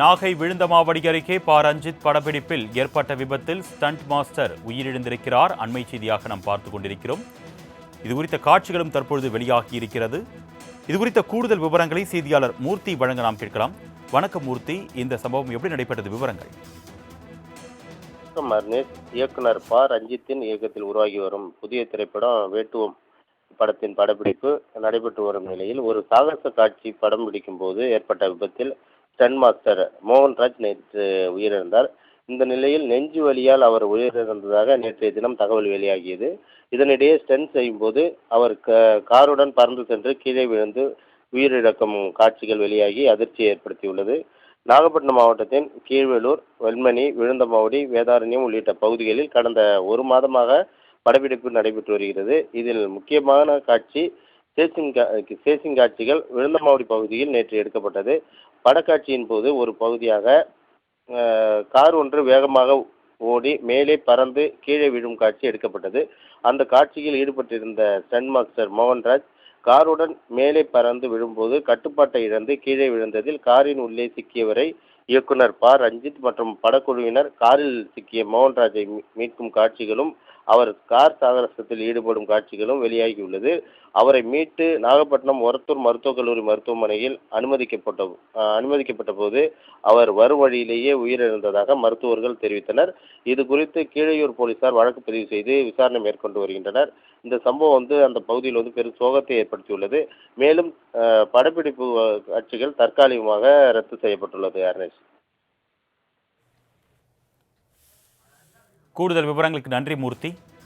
நாகை விழுந்தமாவடி அருகே பா. ரஞ்சித் படப்பிடிப்பில் ஏற்பட்ட விபத்தில் ஸ்டண்ட் மாஸ்டர் உயிரிழந்திருக்கிறார். அண்மை செய்தியாக நாம் பார்த்து கொண்டிருக்கிறோம். இது குறித்த காட்சிகளும் தற்பொழுது வெளியாகி இருக்கிறது. இது குறித்த கூடுதல் விவரங்களை செய்தியாளர் மூர்த்தி வழங்க நாம் கேட்கலாம். வணக்கம் மூர்த்தி. இந்த சம்பவம் எப்படி நடைபெற்றது? விவரங்கள். இயக்குனர் ப. ரஞ்சித்தின் இயக்கத்தில் உருவாகி வரும் புதிய திரைப்படம் வேட்டுவம் படத்தின் படப்பிடிப்பு நடைபெற்று வரும் நிலையில் ஒரு சாகச காட்சி படம் பிடிக்கும் போது ஏற்பட்ட விபத்தில் ஸ்டன் மாஸ்டர் மோகன்ராஜ் நேற்று உயிரிழந்தார். இந்த நிலையில் நெஞ்சு வலியால் அவர் உயிரிழந்ததாக நேற்றைய தினம் தகவல் வெளியாகியது. இதனிடையே ஸ்டென் செய்யும்போது அவர் க காருடன் பறந்து சென்று கீழே விழுந்து உயிரிழக்கும் காட்சிகள் வெளியாகி அதிர்ச்சியை ஏற்படுத்தியுள்ளது. நாகப்பட்டினம் மாவட்டத்தின் கீழ்வேலூர் வெல்மணி விழுந்தமாவடி வேதாரண்யம் உள்ளிட்ட பகுதிகளில் கடந்த ஒரு மாதமாக படப்பிடிப்பு நடைபெற்று வருகிறது. இதில் முக்கியமான காட்சி சேசிங் கா சேசிங் காட்சிகள் விழுந்தமாவடி பகுதியில் நேற்று எடுக்கப்பட்டது. படக்காட்சியின் போது ஒரு பகுதியாக கார் ஒன்று வேகமாக ஓடி மேலே பறந்து கீழே விழும் காட்சி எடுக்கப்பட்டது. அந்த காட்சியில் ஈடுபட்டிருந்த ஸ்டன் மாஸ்டர் மோகன்ராஜ் காருடன் மேலே பறந்து விழும்போது கட்டுப்பாட்டை இழந்து கீழே விழுந்ததில் காரின் உள்ளே சிக்கியவரை இயக்குனர் ப. ரஞ்சித் மற்றும் படக்குழுவினர் காரில் சிக்கிய மோகன்ராஜை மீ- மீட்கும் காட்சிகளும் அவர் கார் சாகரசத்தில் ஈடுபடும் காட்சிகளும் வெளியாகியுள்ளது. அவரை மீட்டு நாகப்பட்டினம் ஒரத்தூர் மருத்துவக் கல்லூரி மருத்துவமனையில் அனுமதிக்கப்பட்ட அனுமதிக்கப்பட்ட போது அவர் வரும் வழியிலேயே உயிரிழந்ததாக மருத்துவர்கள் தெரிவித்தனர். இது குறித்து கீழையூர் போலீசார் வழக்கு பதிவு செய்து விசாரணை மேற்கொண்டு வருகின்றனர். இந்த சம்பவம் வந்து அந்த பகுதியில் வந்து பெரும் சோகத்தை ஏற்படுத்தியுள்ளது. மேலும் படப்பிடிப்பு காட்சிகள் தற்காலிகமாக ரத்து செய்யப்பட்டுள்ளது அர்னேஷ் கூடுதல் விவரங்களுக்கு நன்றி மூர்த்தி.